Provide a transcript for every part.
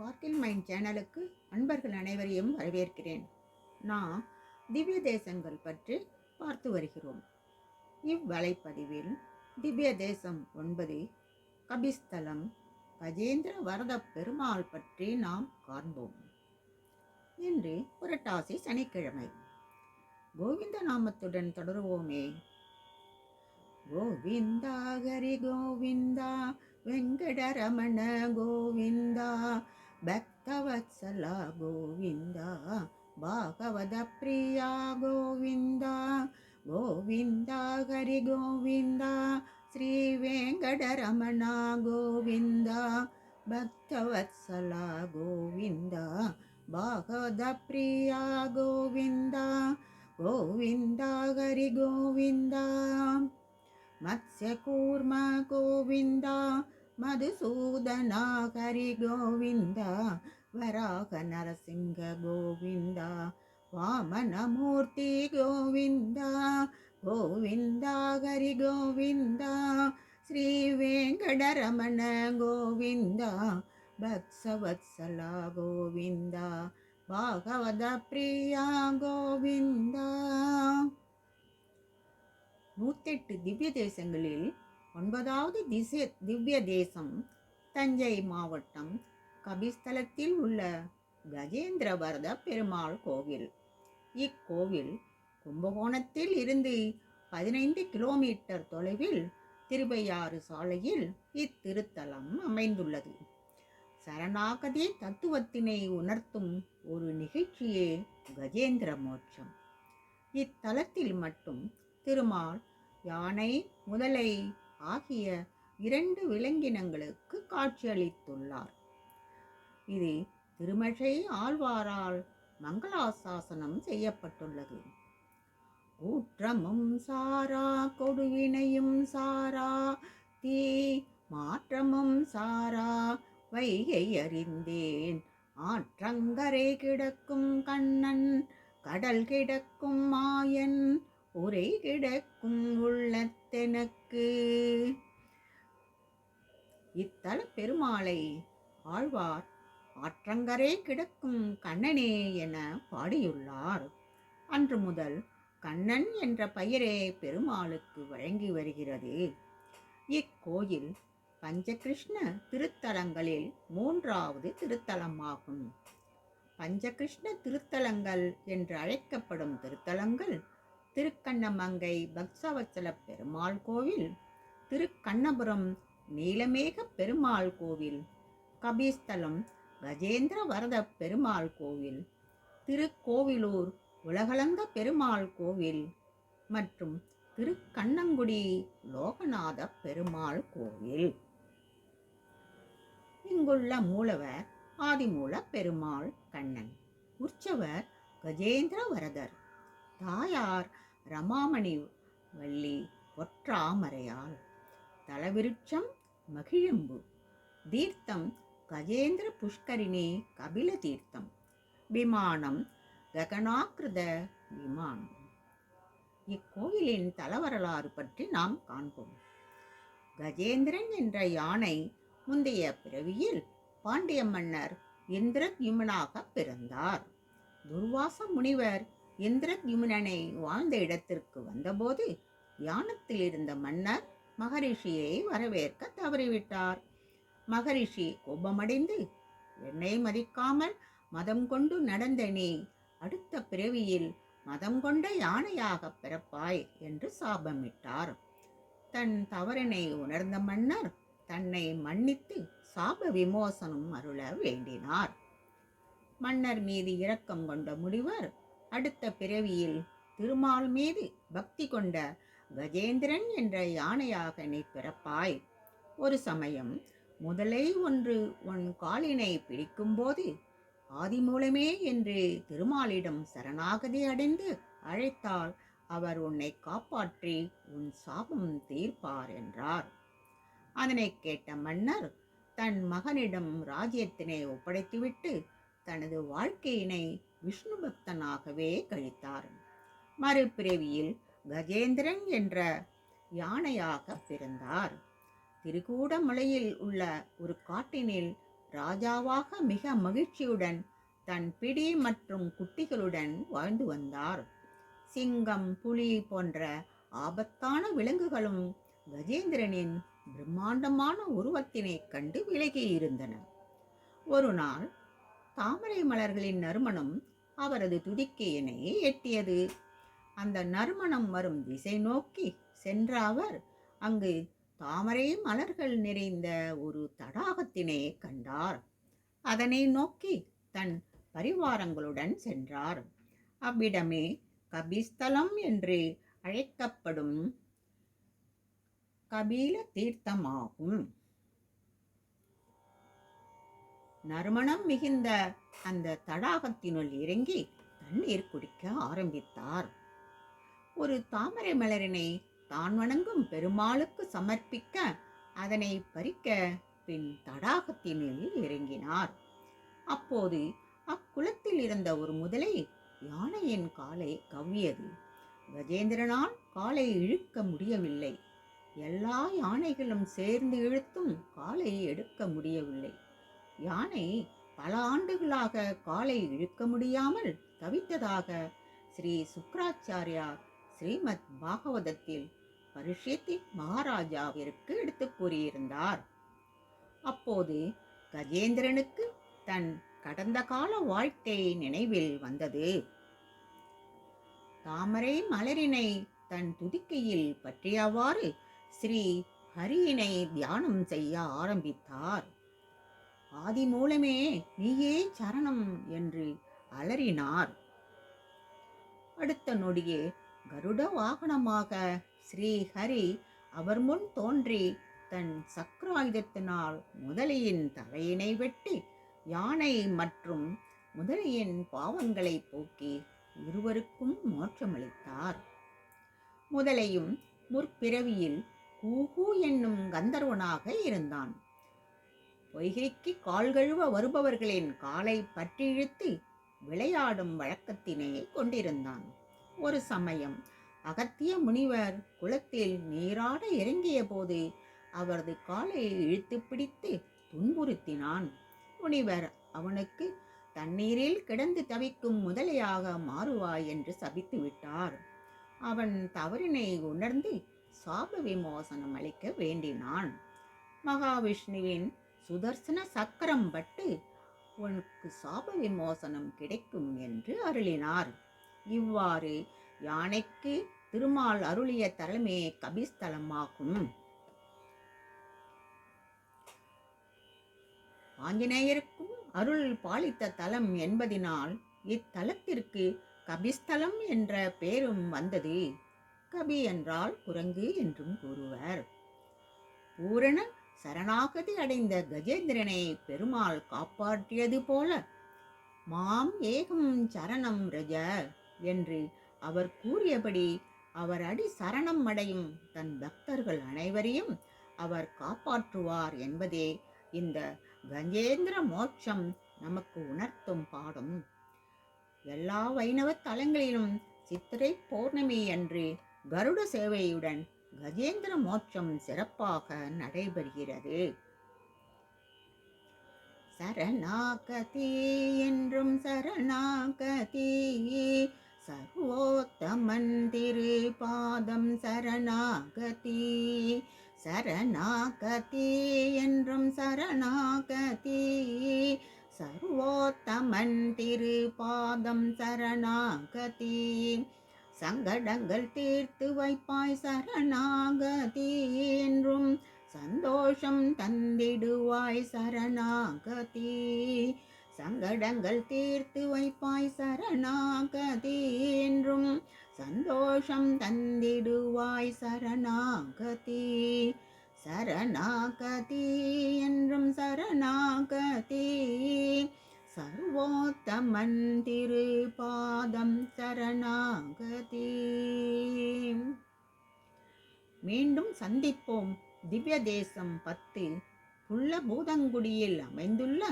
Sparkle mind சேனலுக்கு அன்பர்கள் அனைவரையும் வரவேற்கிறேன். நான் திவ்ய தேசங்கள் பற்றி பார்த்து வருகிறோம். இவ்வலைப்பதிவில் திவ்ய தேசம் ஒன்பது கபிஸ்தலம் கஜேந்திர வரத பெருமாள் பற்றி நாம் காண்போம். இன்று புரட்டாசி சனிக்கிழமை. கோவிந்த நாமத்துடன் தொடருவோமே. கோவிந்தா ஹரி கோவிந்தா வெங்கடரமண கோவிந்தா भक्तवत्सला गोविन्द भागवदप्रिया गोविन्द गोविन्द गरि गोविन्द श्रीवेङ्कटरमणा गोविन्द भक्तवत्सला गोविन्द भागवदप्रिया गोविन्द गोविन्द गरि गोविन्द मत्स्यकूर्म गोविन्द மதுசூதனா ஹரி கோவிந்தா வராக நரசிங்க கோவிந்தா வாமனமூர்த்தி கோவிந்தா கோவிந்தா ஹரி கோவிந்தா ஸ்ரீ வெங்கடரமண கோவிந்தா பக்சவத்சல கோவிந்தா பாகவத பிரியா கோவிந்தா. நூத்தெட்டு திவ்ய தேசங்களில் ஒன்பதாவது திசை திவ்ய தேசம் தஞ்சை மாவட்டம் கபிஸ்தலத்தில் உள்ள கஜேந்திரவரத பெருமாள் கோவில். இக்கோவில் கும்பகோணத்தில் இருந்து பதினைந்து கிலோமீட்டர் தொலைவில் திருவையாறு சாலையில் இத்திருத்தலம் அமைந்துள்ளது. சரணாகதி தத்துவத்தினை உணர்த்தும் ஒரு நிகழ்ச்சியே கஜேந்திர மோட்சம். இத்தலத்தில் மட்டும் திருமால் யானை முதலை ஆகிய இரண்டு விலங்கினங்களுக்கு காட்சியளித்துள்ளார். இது திருமழை ஆழ்வாரால் மங்களாசாசனம் செய்யப்பட்டுள்ளது. ஊற்றமும் சாரா கொடுவினையும் சாரா தீ மாற்றமும் சாரா வைகை அறிந்தேன். ஆற்றங்கரை கிடக்கும் கண்ணன் கடல் கிடக்கும் மாயன் உரை கிடக்கும் உள்ளத்தெனக்கு இத்தல பெருமாளை ஆழ்வார் ஆற்றங்கரே கிடக்கும் கண்ணனே என பாடியுள்ளார். அன்று முதல் கண்ணன் என்ற பெயரே பெருமாளுக்கு வழங்கி வருகிறது. இக்கோயில் பஞ்சகிருஷ்ண திருத்தலங்களில் மூன்றாவது திருத்தலமாகும். பஞ்சகிருஷ்ண திருத்தலங்கள் என்று அழைக்கப்படும் திருத்தலங்கள் திருக்கண்ணமங்கை பக்சவச்சல பெருமாள் கோவில் திருக்கண்ணபுரம் நீலமேக பெருமாள் கோவில் கபீஸ்தலம் கஜேந்திர வரத பெருமாள் கோவில் திருக்கோவிலூர் உலகளந்த பெருமாள் கோவில் மற்றும் திருக்கண்ணங்குடி லோகநாத பெருமாள் கோவில். இங்குள்ள மூலவர் ஆதிமூல பெருமாள் கண்ணன் உற்சவர் கஜேந்திர வரதர் தாயார் ரமாமணி வள்ளி பொற்றாமரையாள். தலவிருட்சம் மகிழம்பு. தீர்த்தம் கஜேந்திர புஷ்கரிணி கபில தீர்த்தம். விமானம் ககனாக்கிருத விமானம். இக்கோயிலின் தலவரலாறு பற்றி நாம் காண்போம். கஜேந்திரன் என்ற யானை முந்தைய பிறவியில் பாண்டிய மன்னர் இந்திரத்யுமனாக பிறந்தார். துர்வாச முனிவர் இந்திரத்யுமனனை வாழ்ந்த இடத்திற்கு வந்தபோது யானத்தில் இருந்த மன்னர் மகரிஷியை வரவேற்க தவறிவிட்டார். மகரிஷி கோபமடைந்து என்னை மதிக்காமல் மதம் கொண்டு நடந்த நீ அடுத்த பிறவியில் மதம் கொண்ட யானையாக பிறப்பாய் என்று சாபமிட்டார். தன் தவறினை உணர்ந்த மன்னர் தன்னை மன்னித்து சாப விமோசனம் அருள வேண்டினார். மன்னர் மீது இரக்கம் கொண்ட முடிவர் அடுத்த பிறவியில் திருமால் மீது பக்தி கொண்ட கஜேந்திரன் என்ற யானையாக நீ பிறப்பாய். ஒரு சமயம் முதலை ஒன்று உன் காலினை பிடிக்கும்போது ஆதிமூலமே என்று திருமாலிடம் சரணாகதி அடைந்து அழைத்தால் அவர் உன்னை காப்பாற்றி உன் சாபம் தீர்ப்பார் என்றார். அதனை கேட்ட மன்னர் தன் மகனிடம் ராஜ்யத்தினை ஒப்படைத்துவிட்டு தனது வாழ்க்கையினை விஷ்ணு பக்தனாகவே கழித்தார். மறுபிறவியில் கஜேந்திரன் என்ற யானையாக பிறந்தார். திருகூடமலையில் உள்ள ஒரு காட்டினில் ராஜாவாக மிக மகிழ்ச்சியுடன் தன் பிடி மற்றும் குட்டிகளுடன் வாழ்ந்து வந்தார். சிங்கம் புலி போன்ற ஆபத்தான விலங்குகளும் கஜேந்திரனின் பிரம்மாண்டமான உருவத்தினைக் கண்டு விலகி இருந்தன. ஒரு நாள் தாமரை மலர்களின் நறுமணம் அவரது துதிக்கையினை எட்டியது. அந்த நறுமணம் வரும் திசை நோக்கி சென்ற அவர் அங்கு தாமரை மலர்கள் நிறைந்த ஒரு தடாகத்தினை கண்டார். அதனை நோக்கி தன் பரிவாரங்களுடன் சென்றார். அவ்விடமே கபிஸ்தலம் என்று அழைக்கப்படும் கபீல தீர்த்தமாகும் நறுமணம் மிகுந்த அந்த தடாகத்தினுள் இறங்கி தண்ணீர் குடிக்க ஆரம்பித்தார். ஒரு தாமரை மலரினை தான் வணங்கும் பெருமாளுக்கு சமர்ப்பிக்க அதனை பறிக்க பின் தடாகத்தினில் இறங்கினார். அப்போது அக்குளத்தில் இருந்த ஒரு முதலை யானையின் காலை கவ்வியது. கஜேந்திரனால் காலை இழுக்க முடியவில்லை. எல்லா யானைகளும் சேர்ந்து இழுத்தும் காலை எடுக்க முடியவில்லை. யானை பல ஆண்டுகளாக காலை இழுக்க முடியாமல் தவித்ததாக ஸ்ரீ சுக்ராச்சாரியார் ஸ்ரீமத் பாகவதத்தில் பரிஷித்தி மகாராஜாவிற்கு எடுத்துக் கூறியிருந்தார். அப்போது கஜேந்திரனுக்கு தன் கடந்த கால வாழ்க்கை நினைவில் வந்தது. தாமரை மலரினை தன் துதிக்கையில் பற்றியவாறு ஸ்ரீ ஹரியினை தியானம் செய்ய ஆரம்பித்தார். ஆதி மூலமே நீயே சரணம் என்று அலறினார். அடுத்த நொடியே கருட வாகனமாக ஸ்ரீஹரி அவர் முன் தோன்றி தன் சக்கராயுதத்தினால் முதலையின் தலையினை வெட்டி யானை மற்றும் முதலையின் பாவங்களை போக்கி இருவருக்கும் மோட்சமளித்தார். முதலையும் முற்பிறவியில் கூகு என்னும் கந்தர்வனாக இருந்தான். பொய்கைக்கு கால் கழுவ வருபவர்களின் காலை பற்றி இழுத்து விளையாடும் வழக்கத்தினை கொண்டிருந்தான். ஒரு சமயம் அகத்திய முனிவர் குளத்தில் நீராட இறங்கிய போது அவரது காலை இழுத்து பிடித்து துன்புறுத்தினான். முனிவர் அவனுக்கு தண்ணீரில் கிடந்து தவிக்கும் முதலையாக மாறுவாய் என்று சபித்து விட்டார். அவன் தவறினை உணர்ந்து சாப விமோசனம் அளிக்க வேண்டினான். மகாவிஷ்ணுவின் சுதர்சன சக்கரம் பட்டு உனக்கு சாப விமோசனம் கிடைக்கும் என்று அருளினார். இவ்வாறு யானைக்கு திருமால் அருளிய தலமே கபிஸ்தலமாகும். ஆஞ்சநேயருக்கும் அருள் பாலித்த தலம் என்பதினால் இத்தலத்திற்கு கபிஸ்தலம் என்ற பெயரும் வந்தது. கபி என்றால் குரங்கு என்றும் கூறுவர். பூரண சரணாகதி அடைந்த கஜேந்திரனை பெருமாள் காப்பாற்றியது போல. மாம் ஏகம் சரணம் ரஜ என்று அவர் கூறியபடி அவர் அடி சரணம் அடையும் தன் பக்தர்கள் அனைவரையும் அவர் காப்பாற்றுவார் என்பதே இந்த கஜேந்திர மோட்சம் நமக்கு உணர்த்தும் பாடம். எல்லா வைணவ தலங்களிலும் சித்திரை பௌர்ணமி அன்று கருட சேவையுடன் கஜேந்திர மோட்சம் சிறப்பாக நடைபெறுகிறது. சரணாகதி என்றும் சரணாகதி சர்வோத்தமன் திரு பாதம் சரணாகதி சரணாகதி என்றும் சரணாகதி சர்வோத்தமன் திரு பாதம் சரணாகதி. சங்கடங்கள் தீர்த்து வைப்பாய் சரணாகதி என்றும் சந்தோஷம் தந்திடுவாய் சரணாகதி. சங்கடங்கள் தீர்த்து வைப்பாய் சரணாகதி என்றும் சந்தோஷம் தந்திடுவாய் சரணாகதி. சரணாகதி என்றும் சரணாகதி. சர்வோத்தமந்திரு பாதம் சரணாகதி. மீண்டும் சந்திப்போம். திவ்ய தேசம் பத்து புள்ள பூதங்குடியில் அமைந்துள்ள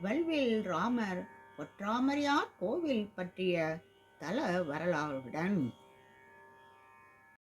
வல்வில் ராமர் ஒற்றாமரியார் கோவில் பற்றிய தல வரலாறுடன்.